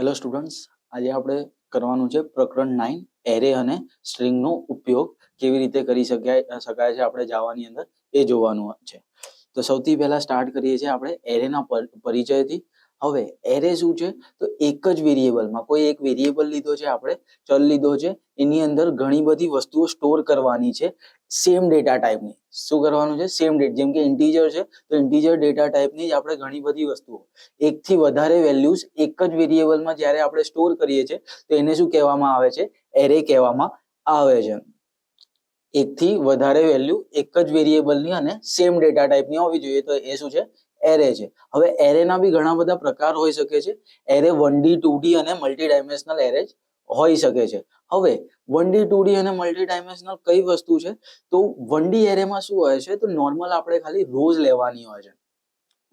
Hello students આજે આપણે કરવાનું છે પ્રકરણ નાઇન એરે અને સ્ટ્રિંગનો ઉપયોગ કેવી રીતે કરી શકાય શકાય છે આપણે જાવાની અંદર એ જોવાનું છે. તો સૌથી પહેલા સ્ટાર્ટ કરીએ છીએ આપણે એરેના પરિચયથી. હવે એરે શું છે? તો એક જ વેરિયેબલમાં કોઈ એક વેરિયેબલ લીધો છે આપણે, ચલ લીધો છે, એની અંદર ઘણી બધી વસ્તુઓ સ્ટોર કરવાની છે સેમ ડેટા ટાઈપની શું કરવાનું છે? સેમ ડેટ જેમ કે ઇન્ટીજર છે, તો ઇન્ટીજર ડેટા ટાઈપની જ આપણે ઘણી બધી વસ્તુઓ. એકથી વધારે વેલ્યુઝ એક જ વેરિયેબલમાં જ્યારે આપણે સ્ટોર કરીએ છીએ, તો એને શું કહેવામાં આવે છે? એરે કહેવામાં આવે છે. એકથી વધારે વેલ્યુ એક જ વેરિયેબલની અને સેમ ડેટા ટાઈપની હોવી જોઈએ. તો એ શું છે? એરે છે. હવે એરેના બી ઘણા બધા પ્રકાર હોઈ શકે છે. Array one D two D અને મલ્ટી ડાયમેન્શનલ એરે હોઈ શકે છે. હવે વન ડી ટુ ડી અને મલ્ટી ડાયમેન્શનલ કઈ વસ્તુ છે? તો વન ડી એરેમાં શું હોય છે? તો નોર્મલ આપણે ખાલી રોઝ લેવાની હોય છે.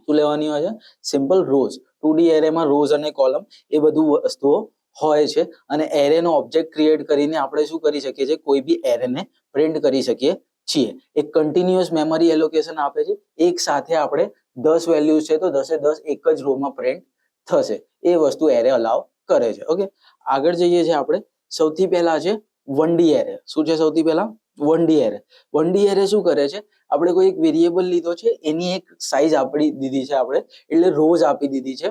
શું લેવાની હોય છે? સિમ્પલ રોઝ ટુ ડી એરેમાં રોઝ અને કોલમ એ બધું વસ્તુઓ હોય છે. અને એરેનો ઓબ્જેક્ટ ક્રિએટ કરીને આપણે શું કરી શકીએ છીએ? કોઈ બી એરેને પ્રિન્ટ કરી શકીએ છીએ. એક કન્ટિન્યુઅસ મેમરી એલોકેશન આપે છે. એક સાથે આપણે દસ વેલ્યુઝ છે તો દસે દસ એક જ રોમાં પ્રિન્ટ થશે. એ વસ્તુ એરે અલાવ કરે છે. ઓકે આગળ જઈએ છીએ આપણે. સૌથી પહેલા છે વન ડી એરે શું છે સૌથી પહેલા? One D array one D array શું કરે છે? આપણે કોઈ એક વેરિયેબલ લીધો છે, એની એક સાઈઝ આપી દીધી છે આપણે. એટલે રોઝ આપી દીધી છે.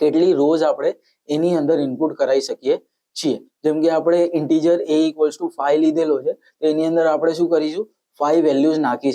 કેટલી રોઝ આપણે એની અંદર ઇનપુટ કરાવી શકીએ છીએ. જેમ કે આપણે integer A equals to five લીધેલો છે, તો એની અંદર આપણે શું કરીશું? ફાઈવ વેલ્યુઝ નાખી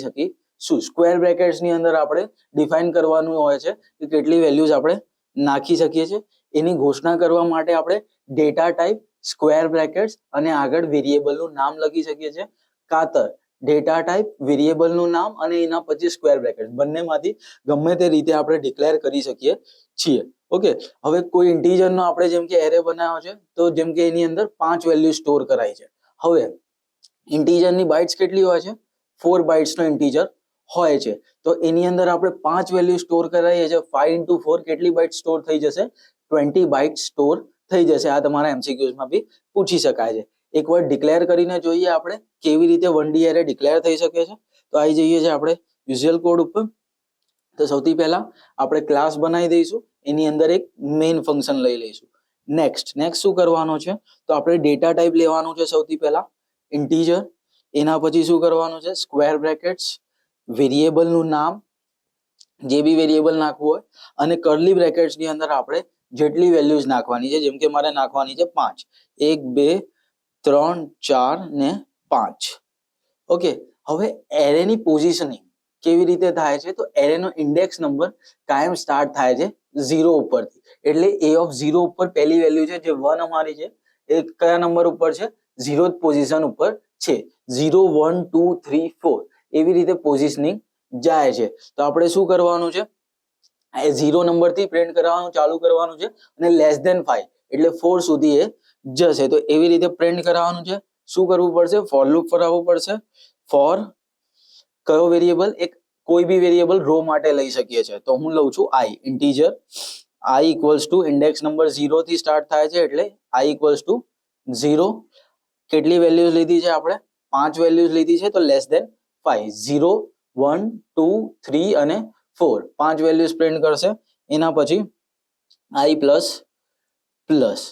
શકીશું સ્ક્વેર બ્રેકેટ્સની અંદર આપણે ડિફાઇન કરવાનું હોય છે કે કેટલી વેલ્યુઝ આપણે નાખી શકીએ છીએ. એની ઘોષણા કરવા માટે આપણે ડેટા ટાઈપ સ્ક્વેર બ્રેકેટ્સ અને આગળ વેરિયેબલનું નામ લખી શકીએ છીએ. કાતર ડેટા ટાઈપ વેરિયેબલનું નામ અને એના પછી સ્ક્વેર બ્રેકેટ બંનેમાંથી ગમે તે રીતે આપણે ડિક્લેર કરી શકીએ છીએ. ઓકે? હવે કોઈ ઇન્ટીજરનો આપણે જેમ કે એરે બનાવ્યો છે, તો જેમ કે એની અંદર પાંચ વેલ્યુ સ્ટોર કરાય છે. હવે ઇન્ટીજરની બાઇટ્સ કેટલી હોય છે? ફોર બાઇટ્સનો ઇન્ટીજર હોય છે. તો એની અંદર આપણે પાંચ વેલ્યુ સ્ટોર કરાવીએ છીએ. ફાઈવ ઇન્ટુ ફોર કેટલી બાઇટ સ્ટોર થઈ જશે? ટ્વેન્ટી બાઇટ સ્ટોર થઈ જશે. આ તમારા એમસીક્યુઝમાં બી પૂછી શકાય છે. એકવાર ડિક્લેર કરીને જોઈએ આપણે કેવી રીતે વન ડી એરે ડિક્લેર થઈ શકે છે. તો આવી જઈએ છીએ આપણે યુઝ્યુઅલ કોડ ઉપર. તો સૌથી પહેલા આપણે ક્લાસ બનાવી દઈશું. એની અંદર એક મેઇન ફંક્શન લઈ લઈશું. નેક્સ્ટ નેક્સ્ટ શું કરવાનું છે? તો આપણે ડેટા ટાઈપ લેવાનું છે સૌથી પહેલા. ઇન્ટીજર એના પછી શું કરવાનું છે? સ્ક્વેર બ્રેકેટ્સ વેરિયેબલનું નામ, જે બી વેરિયેબલ નાખવું હોય, અને કર્લી બ્રેકેટ્સની અંદર આપણે જેટલી વેલ્યુઝ નાખવાની છે, જેમ કે મારે નાખવાની છે પાંચ. એક, બે, ત્રણ, ચાર ને પાંચ. ઓકે હવે એરેની પોઝિશનિંગ કેવી રીતે થાય છે? તો એરેનો ઇન્ડેક્સ નંબર કાયમ સ્ટાર્ટ થાય છે ઝીરો ઉપરથી. એટલે એ ઓફ ઝીરો ઉપર પહેલી વેલ્યુ છે, જે વન અમારી છે, એ કયા નંબર ઉપર છે? ઝીરો પોઝિશન ઉપર છે. Zero one two three four એવી રીતે પોઝિશનિંગ જાય છે. તો આપણે શું કરવાનું છે? એ ઝીરો નંબરથી પ્રિન્ટ કરવાનું ચાલુ કરવાનું છે અને લેસ ધેન ફાઈવ એટલે ફોર સુધી એ જશે. તો એવી રીતે પ્રિન્ટ કરાવવાનું છે. શું કરવું પડશે? ફોર લૂપ ફરાવવું પડશે. ફોર કયો વેરિયેબલ એક કોઈ બી વેરિયેબલ રો માટે લઈ શકીએ છીએ. તો હું લઉં છું I integer I equals to index number zero થી સ્ટાર્ટ થાય છે એટલે આઈ ઇક્વલ્સ ટુ ઝીરો કેટલી વેલ્યુઝ લીધી છે આપણે? પાંચ વેલ્યુઝ લીધી છે તો less than five zero one two three અને ફોર પાંચ વેલ્યુઝ પ્રિન્ટ કરશે. એના પછી આઈ પ્લસ પ્લસ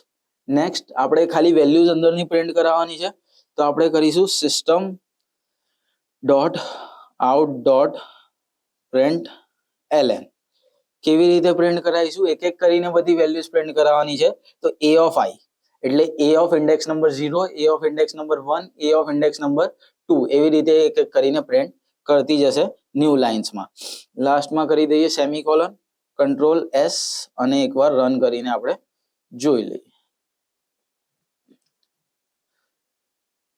નેક્સ્ટ આપણે ખાલી વેલ્યુઝ અંદરની પ્રિન્ટ કરાવવાની છે. તો આપણે કરીશું system dot out dot print L N કેવી રીતે પ્રિન્ટ કરાવીશું? એક એક કરીને બધી વેલ્યુઝ પ્રિન્ટ કરાવવાની છે. તો એ ઓફ આઈ એટલે A of index number zero A of index number one A of index number two એવી રીતે એક એક કરીને પ્રિન્ટ કરતી જશે ન્યૂ લાઇન્સમાં લાસ્ટમાં કરી દઈએ સેમિકોલન કંટ્રોલ એસ અને એકવાર રન કરીને આપણે જોઈ લઈએ.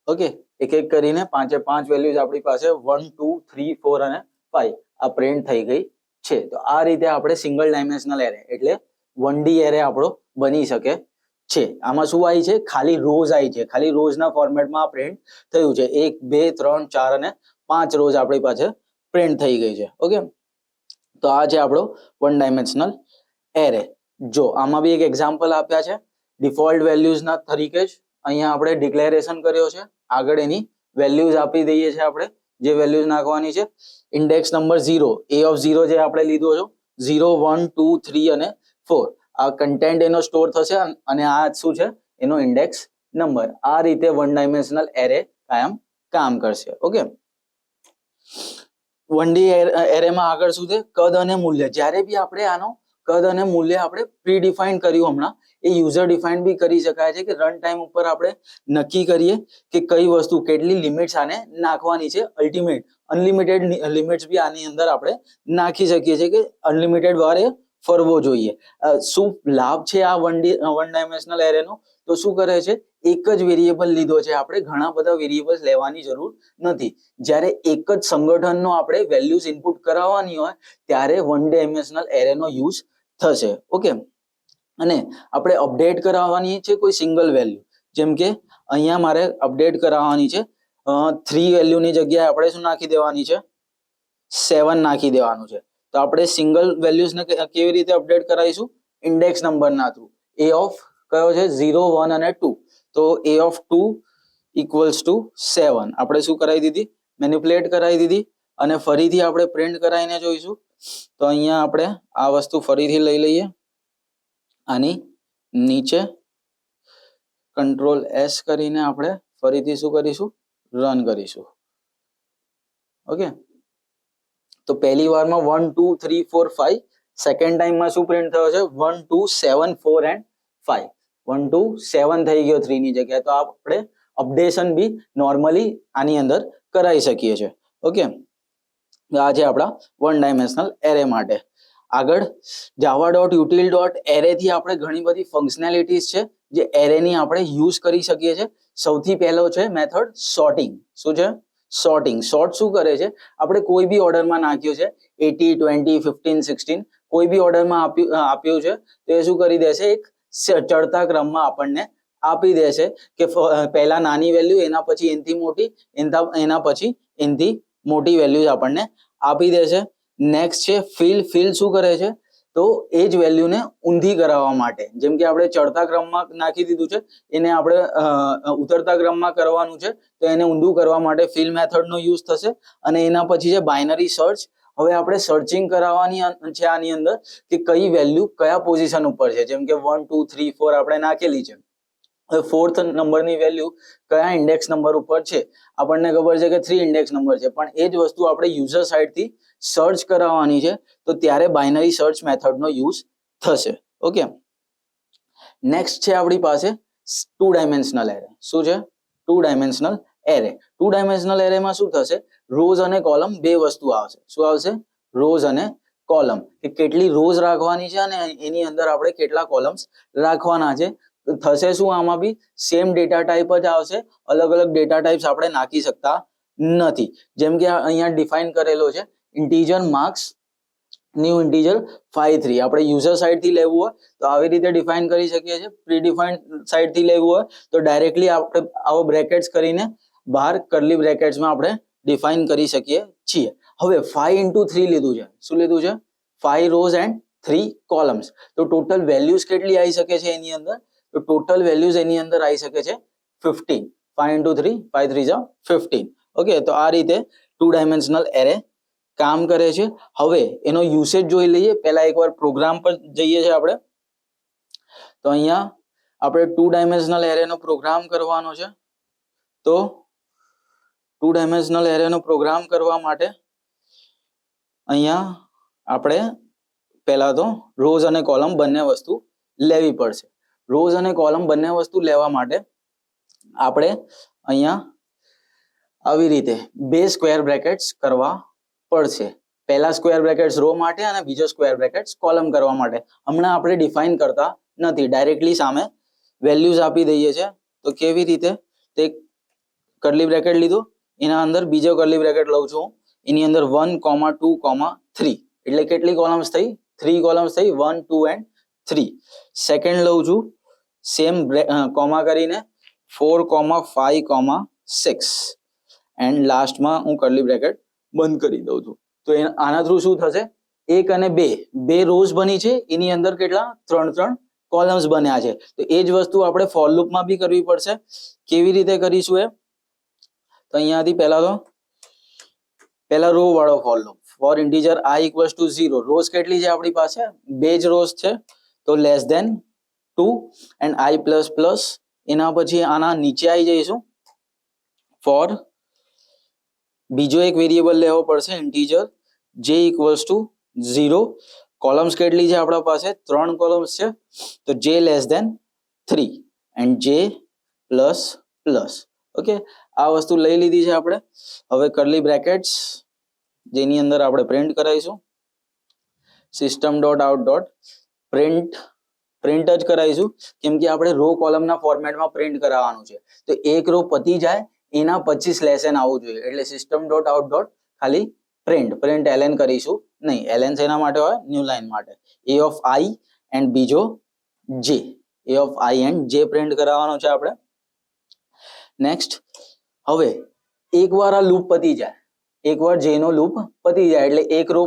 ઓકે એક એક કરીને પાંચે પાંચ વેલ્યુઝ આપણી પાસે વન ટુ થ્રી ફોર અને ફાઈવ આ પ્રિન્ટ થઈ ગઈ છે. તો આ રીતે આપણે સિંગલ ડાયમેન્શનલ એરે એટલે વન ડી એરે આપણો બની શકે. છે. આમાં શું આવી છે? ખાલી રોઝ આવી છે. ખાલી રોઝના ફોર્મેટમાં આ પ્રિન્ટ થયું છે. એક, બે, ત્રણ, ચાર અને પાંચ રોઝ આપણી પાસે પ્રિન્ટ થઈ ગઈ છે. ઓકે તો આ છે આપણો વન ડાયમેન્શનલ એરે જો, આમાં બી એક એક્ઝામ્પલ આપ્યા છે. ડિફોલ્ટ વેલ્યુઝના તરીકે જ અહીંયા આપણે ડિક્લેરેશન કર્યો છે. આગળ એની વેલ્યુઝ આપી દઈએ છીએ આપણે. જે વેલ્યુઝ નાખવાની છે. Index number zero A of zero જે આપણે લીધો છો. ઝીરો વન ટુ થ્રી અને ફોર આ કન્ટેન્ટ એનો સ્ટોર થશે અને આ શું છે? એનો ઇન્ડેક્સ નંબર આ રીતે વન ડાયમેન્શનલ એરે કાયમ કામ કરશે. ઓકે વન ડી એરેમાં આગળ શું છે? કદ અને મૂલ્ય. જ્યારે બી આપણે આનો કદ અને મૂલ્ય આપણે પ્રી ડિફાઇન કર્યું હમણાં, એ યુઝર ડિફાઇન બી કરી શકાય છે કે રન ટાઈમ ઉપર આપણે નક્કી કરીએ કે કઈ વસ્તુ, કેટલી લિમિટ્સ આને નાખવાની છે અલ્ટિમેટ અનલિમિટેડ લિમિટ્સ બી આની અંદર આપણે નાખી શકીએ છીએ કે અનલિમિટેડ વારે ફરવો જોઈએ. શું લાભ છે આ વન વન ડાયમેન્શનલ એરેનો તો શું કરે છે? એક જ વેરિયેબલ લીધો છે આપણે. ઘણા બધા વેરિયેબલ્સ લેવાની જરૂર નથી. જ્યારે એક જ સંગઠનનો આપણે વેલ્યુઝ ઇનપુટ કરાવવાની હોય, ત્યારે વન ડાયમેન્શનલ એરેનો યુઝ થશે. ઓકે અને આપણે અપડેટ કરાવવાની છે કોઈ સિંગલ વેલ્યુ જેમ કે, અહીંયા મારે અપડેટ કરાવવાની છે. થ્રી વેલ્યુની જગ્યાએ આપણે શું નાખી દેવાની છે? સેવન નાખી દેવાનું છે. તો આપણે સિંગલ વેલ્યુઝને કેવી રીતે અપડેટ કરાવીશું? ઇન્ડેક્સ નંબરના થ્રુ એ ઓફ કયો છે? ઝીરો વન અને ટુ તો A of two equals to seven આપણે શું કરાવી દીધી? મેન્યુપ્લેટ કરાવી દીધી. અને ફરીથી આપણે પ્રિન્ટ કરાવીને જોઈશું. તો અહીંયા આપણે આ વસ્તુ ફરીથી લઈ લઈએ. આની નીચે કંટ્રોલ એસ કરીને આપણે ફરીથી શું કરીશું? રન કરીશું. ઓકે? તો પહેલી વારમાં one two three four five second ટાઈમમાં શું પ્રિન્ટ થયો છે? One two seven four and five one two seven થઈ ગયો થ્રી ની જગ્યાએ. તો આપણે અપડેશન બી નોર્મલી આની અંદર કરાવી શકીએ છીએ. ઓકે આ છે આપણા વન ડાયમેન્શનલ એરે માટે. આગળ જાવા ડોટ યુટિલ ડોટ એરેથી આપણે ઘણી બધી ફંક્શનાલિટીઝ છે જે એરેની આપણે યુઝ કરી શકીએ છીએ. સૌથી પહેલો છે મેથડ સોર્ટિંગ શું છે? સોર્ટિંગ સોર્ટ શું કરે છે? આપણે કોઈ બી ઓર્ડરમાં નાખ્યો છે એટી ટ્વેન્ટી ફિફ્ટીન સિક્સટીન કોઈ બી ઓર્ડરમાં આપ્યું આપ્યું છે, તો એ શું કરી દેશે? એક ચડતા ક્રમમાં આપણને આપી દેશે કે પહેલા નાની વેલ્યુ એના પછી એનથી મોટી એના એના પછી એનથી મોટી વેલ્યુ આપણને આપી દેશે. નેક્સ્ટ છે ફિલ ફિલ શું કરે છે? તો એ જ વેલ્યુને ઊંધી કરાવવા માટે. જેમ કે આપણે ચડતા ક્રમમાં નાખી દીધું છે, એને આપણે ઉતરતા ક્રમમાં કરવાનું છે, તો એને ઊંધું કરવા માટે ફિલ મેથડનો યુઝ થશે અને એના પછી છે બાઇનરી સર્ચ હવે આપણે સર્ચિંગ કરાવવાની છે આની અંદર કે કઈ વેલ્યુ કયા પોઝિશન ઉપર છે. જેમ કે વન ટુ થ્રી ફોર આપણે નાખેલી છે. હવે ફોર્થ નંબરની વેલ્યુ કયા ઇન્ડેક્સ નંબર ઉપર છે? આપણને ખબર છે કે થ્રી ઇન્ડેક્સ નંબર છે. પણ એ જ વસ્તુ આપણે યુઝર સાઇડથી સર્ચ કરાવવાની છે. તો ત્યારે બાઇનરી સર્ચ મેથડનો યુઝ થશે. ઓકે નેક્સ્ટ છે આપણી પાસે ટુ ડાયમેન્શનલ એરે શું છે? Two dimensional array two dimensional એરેમાં શું થશે? રોઝ અને કોલમ બે વસ્તુ આવશે. શું આવશે? રોઝ અને કોલમ કે કેટલી રોઝ રાખવાની છે અને એની અંદર આપણે કેટલા કોલમ્સ રાખવાના છે. થશે શું? આમાં બી સેમ ડેટા ટાઈપ જ આવશે. અલગ અલગ ડેટા ટાઈપ્સ આપણે નાખી શકતા નથી. જેમ કે અહીંયા ડિફાઇન કરેલો છે. Integer marks new integer five three આપણે યુઝર સાઇડથી લેવું હોય તો આવી રીતે ડિફાઇન કરી શકીએ છીએ. પ્રી ડિફાઇન્ડથી લેવું હોય તો ડાયરેક્ટલી આપણે આવો બ્રેકેટ્સ કરીને બહાર કરલી બ્રેકેટ્સમાં આપણે ડિફાઇન કરી શકીએ છીએ. હવે ફાઈવ ઇન્ટુ થ્રી લીધું છે. શું લીધું છે? Five rows and three columns તો ટોટલ વેલ્યુઝ કેટલી આવી શકે છે એની અંદર? તો ટોટલ વેલ્યુઝ એની અંદર આવી શકે છે fifteen five into three five three Jha fifteen okay તો આ રીતે ટુ ડાયમેન્શનલ એરે કામ કરે છે. હવે એનો યુસેજ જોઈ લઈએ. પહેલા એકવાર પ્રોગ્રામ પર જઈએ છીએ આપણે. તો અહીંયા આપણે ટુ ડાયમેન્શનલ એરેનો પ્રોગ્રામ કરવાનો છે. તો ટુ ડાયમેન્શનલ એરેનો પ્રોગ્રામ કરવા માટે અહીંયા આપણે પહેલા તો રોઝ અને કોલમ બંને વસ્તુ લેવી પડશે. રોઝ અને કોલમ બંને વસ્તુ લેવા માટે આપણે અહીંયા આવી રીતે બે સ્ક્વેર બ્રેકેટ્સ કરવા પડશે પહેલા સ્ક્વેર બ્રેકેટ્સ રો માટે અને બીજો સ્ક્વેર બ્રેકેટ્સ કોલમ કરવા માટે. હમણાં આપણે ડિફાઇન કરતા નથી. ડાયરેક્ટલી સામે વેલ્યુઝ આપી દઈએ છે તો કેવી રીતે? તે કરલી બ્રેકેટ લીધું. એના અંદર બીજો કરલી બ્રેકેટ લઉં છું. એની અંદર one comma two comma three એટલે કેટલી કોલમ્સ થઈ? થ્રી કોલમ્સ થઈ. One two and three second લઉં છું. સેમ કોમા કરીને four comma five comma six and લાસ્ટમાં હું કરલી બ્રેકેટ બંધ કરી દઉં છું. તો આના થ્રુ શું થશે? એક અને બે. બે રોઝ બની છે. એની અંદર કેટલા? ત્રણ ત્રણ કોલમ્સ બન્યા છે. તો એ જ વસ્તુ આપણે ફોર લૂપમાં બી કરવી પડશે. કેવી રીતે કરીશું એ? તો અહીંયાથી પહેલા તો, પહેલા રો વાળો for loop for integer I equals to zero rows કેટલી છે આપણી પાસે? બે જ રોઝ છે. તો less than two and I plus plus એના પછી આના નીચે આવી જઈશું. ફોર બીજો એક વેરિયેબલ લેવો પડશે ઇન્ટીજર જે ઇક્વલ્સ ટુ ઝીરો કોલમ્સ કેટલી છે આપણા પાસે? ત્રણ કોલમ્સ છે. તો J less than three and J plus plus okay આ વસ્તુ લઈ લીધી છે આપણે. હવે કરલી બ્રેકેટ્સ જેની અંદર આપણે print કરાવીશું. System dot out dot print print જ કરાવીશું. કેમ કે આપણે રો કોલમના ફોર્મેટમાં પ્રિન્ટ કરાવવાનું છે. તો એક રો પતી જાય એના પછી લેસન આવવું જોઈએ. એટલે સિસ્ટમ ડોટ આઉટ ડોટ ખાલી પ્રિન્ટ પ્રિન્ટ એલએન કરીશું. નહીં એલએન શેના માટે હોય? ન્યૂ લાઈન માટે. એ ઓફ આઈ એન્ડ બીજો જે A of I and J print કરાવવાનો છે આપણે. નેક્સ્ટ હવે એકવાર આ લૂપ પતી જાય, એકવાર જેનો લૂપ પતી જાય, એટલે એક રો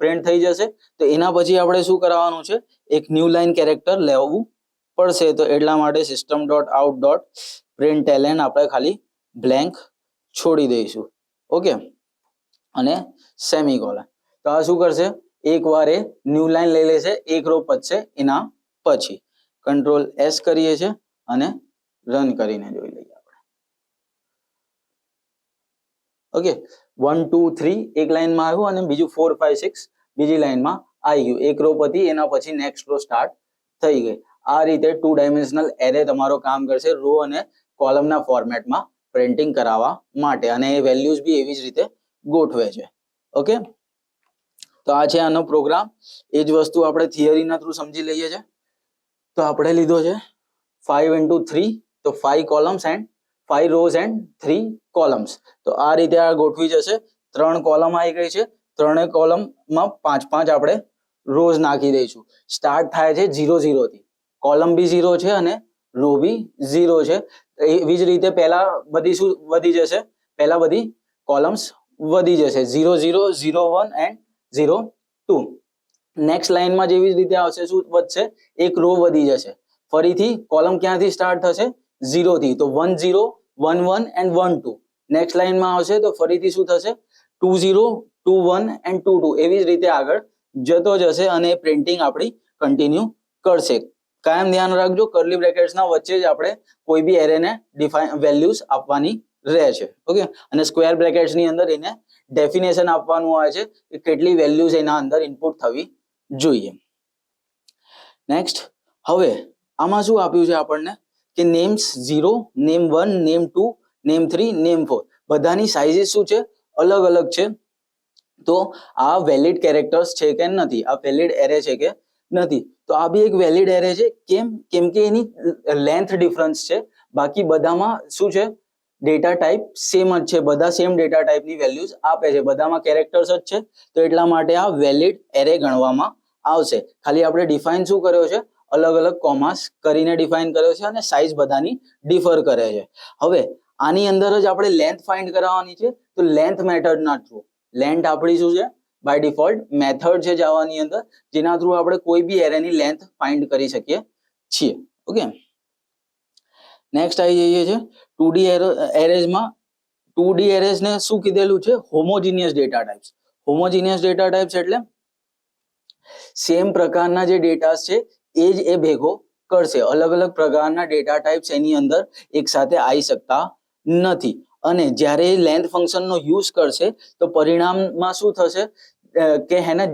પ્રિન્ટ થઈ જશે. તો એના પછી આપણે શું કરાવવાનું છે? એક ન્યૂ લાઈન કેરેક્ટર લેવું પડશે. તો એટલા માટે system dot out dot print L N આપણે ખાલી બ્લેન્ક છોડી દઈશું. ઓકે અને સેમી કોલન તો આ શું કરશે? એક વાર એ ન્યૂ લાઈન લઈ લેશે. એક રો પચશે એના પછી કંટ્રોલ એસ કરીએ છીએ અને રન કરીને જોઈ લઈએ આપણે. ઓકે વન ટુ થ્રી એક લાઈનમાં આવ્યું અને બીજું ફોર ફાઈવ સિક્સ બીજી લાઈનમાં આવી ગયું. એક રો પતી, એના પછી નેક્સ્ટ રો સ્ટાર્ટ થઈ ગઈ. આ રીતે ટુ ડાયમેન્શનલ એરે તમારો કામ કરશે. રો અને કોલમના ફોર્મેટમાં પ્રિન્ટિંગ કરાવવા માટે અને એ વેલ્યુઝ બી એવી જ રીતે ગોઠવે છે. ઓકે તો આ છે આનો પ્રોગ્રામ એ જ વસ્તુ આપણે થિયરીના થ્રુ સમજી લઈએ છીએ તો આપણે લીધો છે ફાઈવ ઇન્ટુ થ્રી તો five columns and five rows and three columns તો આ રીતે આ ગોઠવી જશે. ત્રણ કોલમ આવી ગઈ છે. ત્રણેય કોલમમાં પાંચ પાંચ આપણે રોઝ નાખી દઈશું. સ્ટાર્ટ થાય છે ઝીરો ઝીરોથી કોલમ બી ઝીરો છે અને રો બી ઝીરો છે. એવી જ રીતે પહેલા બધી શું વધી જશે? પહેલા બધી કોલમ્સ વધી જશે. Zero zero zero one and zero two next લાઈનમાં જેવી જ રીતે આવશે, શું વધશે? એક રો વધી જશે. ફરીથી કોલમ ક્યાંથી સ્ટાર્ટ થશે? ઝીરોથી તો one zero one one and one two next લાઈનમાં આવશે, તો ફરીથી શું થશે? Two zero two one and two two એવી જ રીતે આગળ જતો જશે અને પ્રિન્ટિંગ આપણી કન્ટિન્યુ કરશે. કાયમ ધ્યાન રાખજો. કરલી બ્રેકેટ્સના વચ્ચે જ આપણે કોઈ બી એરેને ડિફાઇન વેલ્યુઝ આપવાની રહે છે. ઓકે અને સ્ક્વેર બ્રેકેટ્સની અંદર એને ડેફિનેશન આપવાનું હોય છે કે કેટલી વેલ્યુઝ એના અંદર ઇનપુટ થવી જોઈએ. નેક્સ્ટ હવે આમાં શું આપ્યું છે આપણને? કે names zero name one name two name three name four બધાની સાઇઝીસ શું છે? અલગ અલગ છે. તો આ વેલિડ કેરેક્ટર્સ છે કે નથી? આ વેલિડ એરે છે કે નથી? તો આ બી એક વેલિડ એરે છે. કેમ? કેમ કે એની લેન્થ ડિફરન્સ છે. બાકી બધામાં શું છે? ડેટા ટાઈપ સેમ જ છે. બધા સેમ ડેટા ટાઈપની વેલ્યુઝ આપે છે. બધામાં કેરેક્ટર્સ જ છે. તો એટલા માટે આ વેલિડ એરે ગણવામાં આવશે. ખાલી આપણે ડિફાઇન શું કર્યો છે? અલગ અલગ કોમાસ કરીને ડિફાઇન કર્યો છે અને સાઇઝ બધાની ડિફર કરે છે. હવે આની અંદર જ આપણે લેન્થ ફાઇન્ડ કરાવવાની છે. તો લેન્થ મેથડ ના થ્રુ લેન્થ આપણી શું છે? બાય ડિફોલ્ટ મેથડ છે જાવાની અંદર, જેના થ્રુ આપણે કોઈ બી એરેની લેન્થ ફાઇન્ડ કરી શકીએ છીએ. ઓકે નેક્સ્ટ આવી જઈએ છે ટુ ડી એરેઝમાં ટુ ડી એરેઝને શું કીધેલું છે? Homogeneous data types homogeneous data types એટલે સેમ પ્રકારના જે ડેટા છે, એ જ એ ભેગો કરશે. અલગ અલગ પ્રકારના ડેટા ટાઈપ્સ એની અંદર એક સાથે આવી શકતા નથી. અને જ્યારે લેન્થ ફંક્શનનો યુઝ કરશે, તો પરિણામમાં શું થશે? કે હેને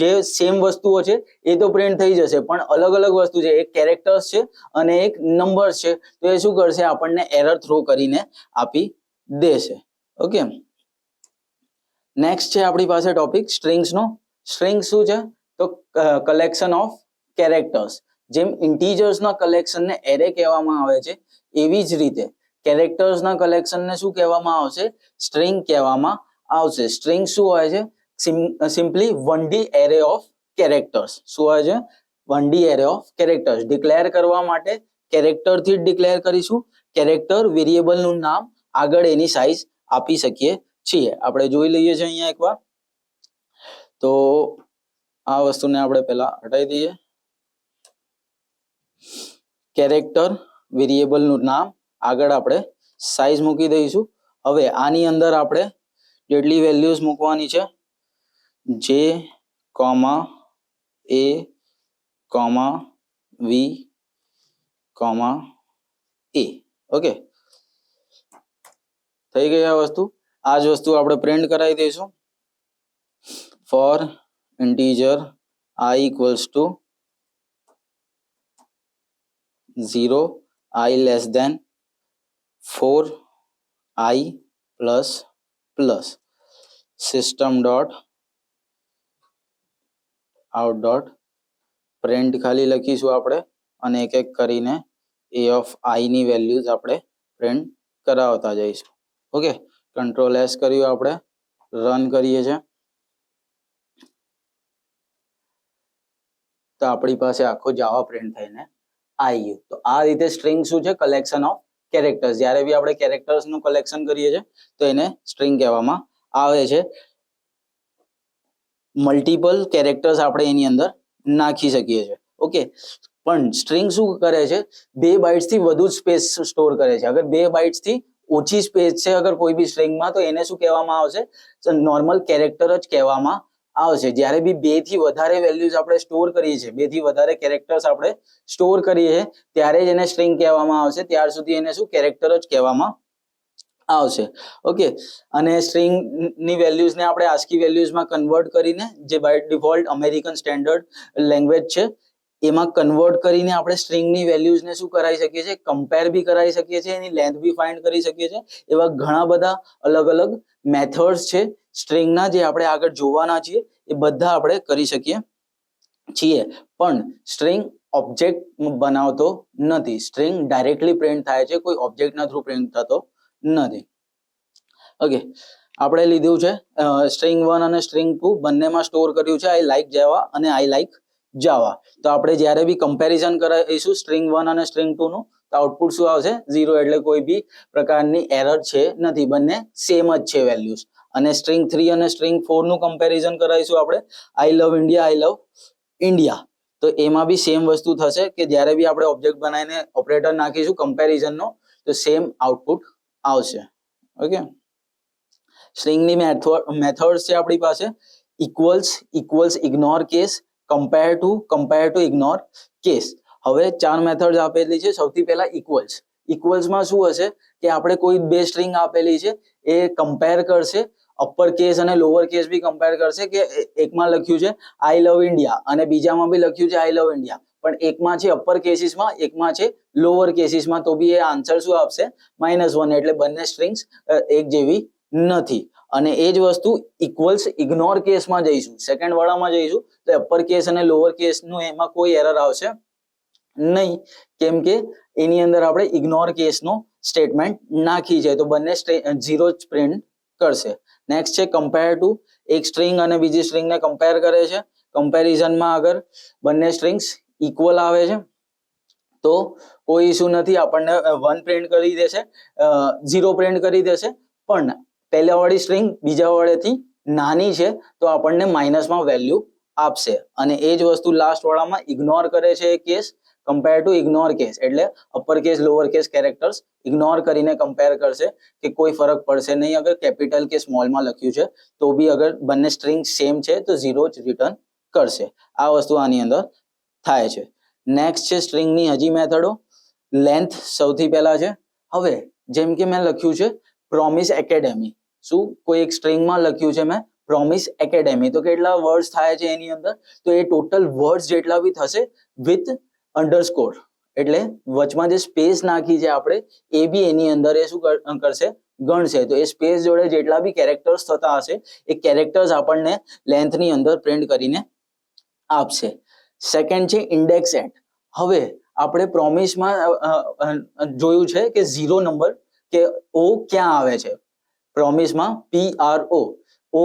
જે સેમ વસ્તુઓ છે, એ તો પ્રિન્ટ થઈ જશે, પણ અલગ અલગ વસ્તુ છે. એક કેરેક્ટર્સ છે અને એક નંબર્સ છે. તો એ શું કરશે? આપણને એરર થ્રો કરીને આપી દેશે. ઓકે નેક્સ્ટ છે આપણી પાસે ટોપિક સ્ટ્રિંગ્સનો સ્ટ્રિંગ શું છે? તો કલેક્શન ઓફ કેરેક્ટર્સ જેમ ઇન્ટીજર્સના કલેક્શનને એરે કહેવામાં આવે છે, એવી જ રીતે કેરેક્ટર્સના કલેક્શનને શું કહેવામાં આવશે? સ્ટ્રિંગ કહેવામાં આવશે. સ્ટ્રિંગ શું હોય છે? Simply one D array of characters શું હોય છે? One D array of characters declare કરવા માટે કેરેક્ટરથી જ ડિક્લેર કરીશું. કેરેક્ટર વેરિયેબલનું નામ આગળ એની સાઇઝ આપી શકીએ છીએ. આપણે જોઈ લઈએ છીએ અહીંયા એકવાર. તો આ વસ્તુને આપણે પહેલા હટાવી દઈએ. કેરેક્ટર વેરિયેબલનું નામ આગળ આપણે સાઇઝ મૂકી દઈશું. હવે આની અંદર આપણે જેટલી વેલ્યુઝ મૂકવાની છે જે comma A comma V comma A okay થઈ ગઈ આ વસ્તુ. આ જ વસ્તુ આપણે પ્રિન્ટ કરાવી દઈશું. For integer i equals to zero i less than four i plus plus system dot out dot print ખાલી લખીશું આપણે અને એક એક કરીને એ ઓફ આઈ ની વેલ્યુઝ આપણે પ્રિન્ટ કરાવતા જઈશું. ઓકે કંટ્રોલ એસ કર્યું આપણે. રન કરીએ છીએ. તો આપણી પાસે આખો જાવા પ્રિન્ટ થઈને આવી ગયું. તો આ રીતે સ્ટ્રિંગ શું છે? કલેક્શન ઓફ કેરેક્ટર્સ જ્યારે બી આપણે કેરેક્ટર્સનું કલેક્શન કરીએ છીએ, તો એને સ્ટ્રિંગ કહેવામાં આવે છે. મલ્ટિપલ કેરેક્ટર્સ આપણે એની અંદર નાખી શકીએ છીએ. ઓકે પણ સ્ટ્રિંગ શું કરે છે? બે બાઇટ્સથી વધુ સ્પેસ સ્ટોર કરે છે. અગર બે બાઇટ્સથી ઓછી સ્પેસ છે અગર કોઈ બી સ્ટ્રિંગમાં તો એને શું કહેવામાં આવશે? નોર્મલ કેરેક્ટર જ કહેવામાં આવશે. જ્યારે બી બેથી વધારે વેલ્યુઝ આપણે સ્ટોર કરીએ છીએ, બેથી વધારે કેરેક્ટર્સ આપણે સ્ટોર કરીએ છીએ, ત્યારે જ એને સ્ટ્રિંગ કહેવામાં આવશે. ત્યાર સુધી એને શું કેરેક્ટર જ કહેવામાં આવશે. ઓકે અને સ્ટ્રિંગની વેલ્યુઝ ને આપણે આસ્કી વેલ્યુઝમાં કન્વર્ટ કરીને જે by default American standard language છે, એમાં કન્વર્ટ કરીને આપણે સ્ટ્રિંગની વેલ્યુઝ ને શું કરાવી શકીએ છીએ? કમ્પેર બી કરાવી શકીએ છીએ, એની લેન્થ બી ફાઇન્ડ કરી શકીએ છીએ. એવા ઘણા બધા અલગ અલગ મેથડ્સ છે સ્ટ્રિંગના જે આપણે આગળ જોવાના છીએ, એ બધા આપણે કરી શકીએ છીએ. પણ સ્ટ્રિંગ ઓબ્જેક્ટ બનાવતો નથી. સ્ટ્રિંગ ડાયરેક્ટલી પ્રિન્ટ થાય છે, કોઈ ઓબ્જેક્ટના થ્રુ પ્રિન્ટ થતો નથી. ઓકે આપણે લીધું છે સ્ટ્રિંગ વન અને સ્ટ્રિંગ ટુ બંનેમાં સ્ટોર કર્યું છે આઈ લાઈક જાવા અને આઈ લાઈક જાવા તો આપણે જ્યારે બી કમ્પેરિઝન કરાવીશું સ્ટ્રિંગ વન અને સ્ટ્રિંગ ટુ નું, તો આઉટપુટ શું આવશે? ઝીરો એટલે કોઈ બી પ્રકારની એરર છે નથી. બંને સેમ જ છે વેલ્યુઝ અને સ્ટ્રિંગ થ્રી અને સ્ટ્રિંગ ફોરનું કમ્પેરિઝન કરાવીશું આપણે. I love India I love India તો એમાં બી સેમ વસ્તુ થશે કે જ્યારે બી આપણે ઓબ્જેક્ટ બનાવીને ઓપરેટર નાખીશું કમ્પેરિઝનનો તો સેમ આઉટપુટ આવશે. ઓકે સ્ટ્રિંગની મેથડ મેથડ્સ છે આપણી પાસે. Equals equals ignore case compare to compare to ignore case હવે ચાર મેથડ આપેલી છે. સૌથી પહેલા ઇક્વલ્સ ઇક્વલ્સમાં શું હશે? કે આપણે કોઈ બે સ્ટ્રિંગ આપેલી છે. એ કમ્પેર કરશે. અપર કેસ અને લોઅર કેસ બી કમ્પેર કરશે કે એકમાં લખ્યું છે આઈ લવ ઇન્ડિયા અને બીજામાં બી લખ્યું છે આઈ લવ ઇન્ડિયા પણ એકમાં છે અપર કેસીસમાં એકમાં છે લોઅર કેસીસમાં તો બી એ આન્સર શું આપશે? માઇનસ વન એટલે બંને સ્ટ્રિંગ્સ એક જેવી નથી. અને એ જ વસ્તુ ઇક્વલ્સ ઇગ્નોર કેસમાં જઈશું. સેકન્ડ વાળામાં જઈશું, તો અપર કેસ અને લોઅર કેસનું એમાં કોઈ એરર આવશે નહીં. કેમ કે એની અંદર આપણે ઇગ્નોર કેસનો સ્ટેટમેન્ટ નાખી છે. તો બંને ઝીરો જ પ્રિન્ટ કરશે. નેક્સ્ટ છે કમ્પેર ટુ એક સ્ટ્રિંગ અને બીજી સ્ટ્રિંગને કમ્પેર કરે છે. કમ્પેરિઝનમાં આગળ બંને સ્ટ્રિંગ્સ ઇક્વલ આવે છે, તો કોઈ ઇસ્યુ નથી, આપણને વન પ્રિન્ટ કરી દેશે ઝીરો પ્રિન્ટ કરી દેશે, પણ પહેલા વાળી સ્ટ્રિંગ બીજા વાળેથી નાની છે, તો આપણને માઇનસમાં વેલ્યુ આપશે. અને એ જ વસ્તુ લાસ્ટ વાળામાં ઇગ્નોર કરે છે એ case compare to ignore case એટલે upper case lower case characters ignore કરીને કમ્પેર કરશે કે કોઈ ફરક પડશે નહીં. અગર કેપિટલ કે સ્મોલમાં લખ્યું છે, તો બી અગર બંને સ્ટ્રિંગ સેમ છે, તો ઝીરો જ રિટર્ન કરશે. આ વસ્તુ આની અંદર થાય છે. નેક્સ્ટ છે સ્ટ્રિંગની હજી મેથડો લેન્થ સૌથી પહેલા છે. હવે, જેમ કે મેં લખ્યું છે પ્રોમિસ એકેડેમી શું? કોઈ એક સ્ટ્રિંગમાં લખ્યું છે મેં પ્રોમિસ એકેડેમી તો કેટલા વર્ડ્સ થાય છે એની અંદર? તો એ ટોટલ વર્ડ્સ જેટલા બી થશે વિથ અંડરસ્કોર એટલે વચમાં જે સ્પેસ નાખી છે આપણે, એ બી એની અંદર એ શું કરશે? ગણશે. તો એ સ્પેસ જોડે જેટલા બી કેરેક્ટર્સ થતા હશે, એ કેરેક્ટર્સ આપણને લેન્થની અંદર પ્રિન્ટ કરીને આપશે. સેકન્ડ છે ઇન્ડેક્સ એટ હવે આપણે પ્રોમિસમાં જોયું છે કે ઝીરો નંબર કે ઓ ક્યાં આવે છે? પ્રોમિસમાં P R O O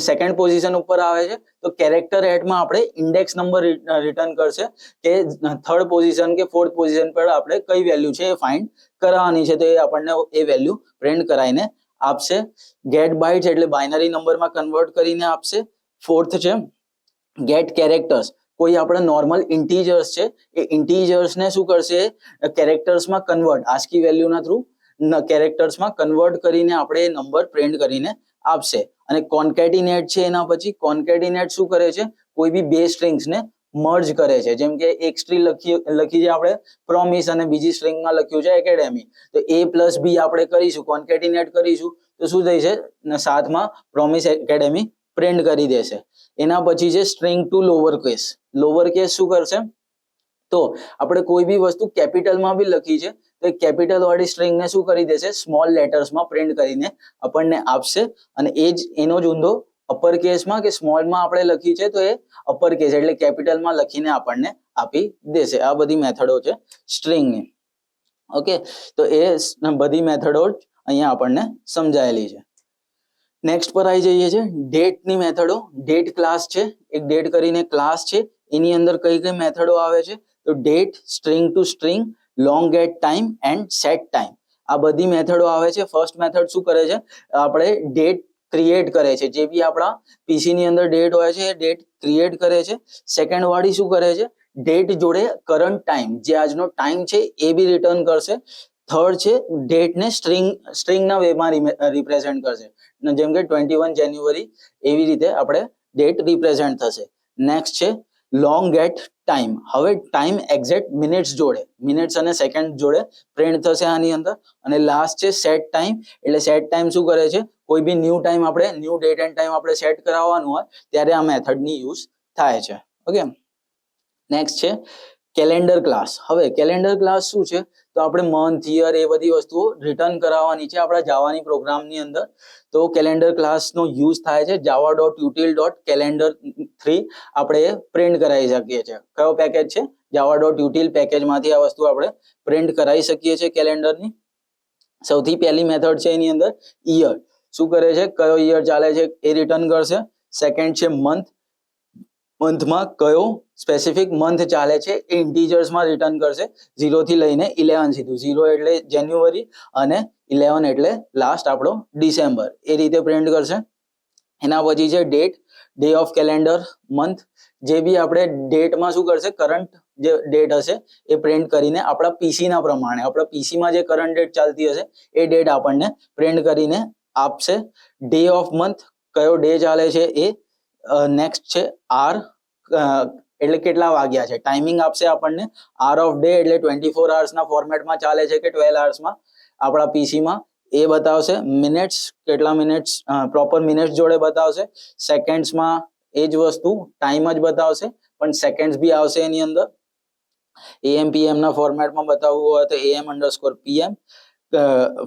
second position ઉપર આવે છે. તો કેરેક્ટર એટમાં આપણે ઇન્ડેક્સ નંબર રિટર્ન કરશે કે થર્ડ પોઝિશન કે ફોર્થ પોઝિશન પર આપણે કઈ વેલ્યુ છે એ ફાઇન્ડ કરાવવાની છે. તો એ આપણને એ વેલ્યુ પ્રિન્ટ કરાવીને આપશે. ગેટ બાઇટ્સ એટલે બાઇનરી નંબરમાં કન્વર્ટ કરીને આપશે. ફોર્થ છે ગેટ કેરેક્ટર્સ કોઈ આપણા નોર્મલ ઇન્ટીજર્સ છે, એ ઇન્ટીજર્સને શું કરશે? કેરેક્ટર્સમાં કન્વર્ટ આસ્કી વેલ્યુના થ્રુ કેરેક્ટર્સમાં કન્વર્ટ કરીને આપણે નંબર પ્રિન્ટ કરીને આપશે. અને કોન્કેટિનેટ છે એના પછી કોન્કેટિનેટ શું કરે છે? કોઈ બી બે સ્ટ્રિંગ્સને મર્જ કરે છે. જેમ કે એક સ્ટ્રી લખી લખી છે આપણે પ્રોમિસ અને બીજી સ્ટ્રિંગમાં લખ્યું છે એકેડેમી તો એ પ્લસ બી આપણે કરીશું કોન્કેટિનેટ કરીશું, તો શું થઈ છે સાથમાં પ્રોમિસ એકેડેમી પ્રિન્ટ કરી દેશે. એના પછી છે string to lower case lower case શું કરશે? તો આપણે કોઈ બી વસ્તુ કેપિટલમાં બી લખી છે, તો એ કેપિટલ વાળી સ્ટ્રિંગને શું કરી દેશે? સ્મોલ લેટર્સમાં પ્રિન્ટ કરીને આપણને આપશે. અને એ જ, એનો જ ઊંધો અપર કેસમાં કે સ્મોલમાં આપણે લખી છે, તો એ અપર કેસ એટલે કેપિટલમાં લખીને આપણને આપી દેશે. આ બધી મેથડો છે સ્ટ્રિંગની ઓકે? તો એ બધી મેથડો જ અહીંયા આપણને સમજાયેલી છે. નેક્સ્ટ પર આવી જઈએ છે. ડેટની મેથડો. ડેટ ક્લાસ છે. એક ડેટ કરીને ક્લાસ છે. એની અંદર કઈ કઈ મેથડો આવે છે? તો date string to string long get time and set time આ બધી મેથડો આવે છે. ફર્સ્ટ મેથડ શું કરે છે? આપણે ડેટ ક્રિએટ કરે છે. જે બી આપણા પીસી ની અંદર ડેટ હોય છે, એ ડેટ ક્રિએટ કરે છે. સેકન્ડ વાળી શું કરે છે? ડેટ જોડે કરંટ ટાઈમ જે આજનો ટાઈમ છે, એ બી રિટર્ન કરશે. થર્ડ છે ડેટને સ્ટ્રિંગ સ્ટ્રિંગના વેમાં રિપ્રેઝેન્ટ કરશે. જેમ કે ટ્વેન્ટી વન જાન્યુઆરી એવી રીતે આપણે ડેટ રિપ્રેઝેન્ટ થશે. નેક્સ્ટ છે લોંગ ગેટ ટાઈમ હવે ટાઈમ એક્ઝેક્ટ મિનિટ્સ જોડે. મિનિટ્સ અને સેકન્ડ જોડે પ્રિન્ટ થશે આની અંદર. અને લાસ્ટ છે સેટ ટાઈમ એટલે સેટ ટાઈમ શું કરે છે? કોઈ બી ન્યૂ ટાઈમ આપણે ન્યૂ ડેટ એન્ડ ટાઈમ આપણે સેટ કરાવવાનું હોય, ત્યારે આ મેથડની યુઝ થાય છે. ઓકે નેક્સ્ટ છે કેલેન્ડર ક્લાસ હવે કેલેન્ડર ક્લાસ શું છે? તો આપણે મંથ યર એ બધી વસ્તુઓ રિટર્ન કરાવવાની છે આપણા જાવાની પ્રોગ્રામની અંદર. તો કેલેન્ડર ક્લાસનો યુઝ થાય છે Java dot util dot calendar three આપણે પ્રિન્ટ કરાવી શકીએ છીએ. કયો પેકેજ છે? જાવા ડોટ યુટિલ પેકેજમાંથી આ વસ્તુ આપણે પ્રિન્ટ કરાવી શકીએ છીએ કેલેન્ડરની સૌથી પહેલી મેથડ છે એની અંદર ઈયર શું કરે છે? કયો ઈયર ચાલે છે? એ રિટર્ન કરશે. સેકન્ડ છે મંથ મંથમાં કયો સ્પેસિફિક મંથ ચાલે છે? એ ઇન્ટીજર્સમાં રિટર્ન કરશે. ઝીરો થી લઈને ઇલેવન સીધું. ઝીરો એટલે જાન્યુઆરી અને ઇલેવન એટલે લાસ્ટ આપણો ડિસેમ્બર એ રીતે પ્રિન્ટ કરશે. એના પછી છે date day of calendar month જે બી આપણે ડેટમાં શું કરશે? કરંટ જે ડેટ હશે, એ પ્રિન્ટ કરીને આપણા પીસીના પ્રમાણે, આપણા પીસીમાં જે કરંટ ડેટ ચાલતી હશે, એ ડેટ આપણને પ્રિન્ટ કરીને આપશે. ડે ઓફ મંથ કયો ડે ચાલે છે? એ નેક્સ્ટ છે આર એટલે કેટલા વાગ્યા છે? ટાઈમિંગ આપશે આપણને. આર ઓફ ડે એટલે ટ્વેન્ટી ફોર આવર્સના ફોર્મેટમાં ચાલે છે કે ટ્વેલ્વ આવર્સમાં આપણા પીસીમાં એ બતાવશે. મિનિટ્સ કેટલા મિનિટ્સ પ્રોપર મિનિટ્સ જોડે બતાવશે. સેકન્ડ્સમાં એ જ વસ્તુ ટાઈમ જ બતાવશે. પણ સેકન્ડ્સ બી આવશે એની અંદર. એએમ પીએમ ના ફોર્મેટમાં બતાવવું હોય તો AM underscore PM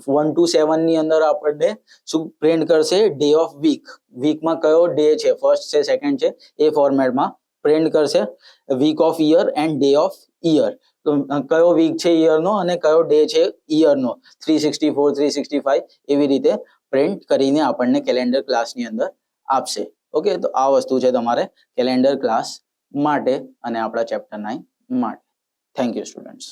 one two સેવનની અંદર આપણને શું પ્રિન્ટ કરશે? ડે ઓફ વીક વીકમાં કયો ડે છે? ફર્સ્ટ છે સેકન્ડ છે. એ ફોર્મેટમાં પ્રિન્ટ કરશે. Week of year and day of year તો કયો વીક છે યરનો અને કયો ડે છે યરનો three sixty four three sixty five એવી રીતે પ્રિન્ટ કરીને આપણને કેલેન્ડર ક્લાસની અંદર આપશે. ઓકે? તો આ વસ્તુ છે તમારે કેલેન્ડર ક્લાસ માટે અને આપણા ચેપ્ટર નાઇન માટે. Thank you students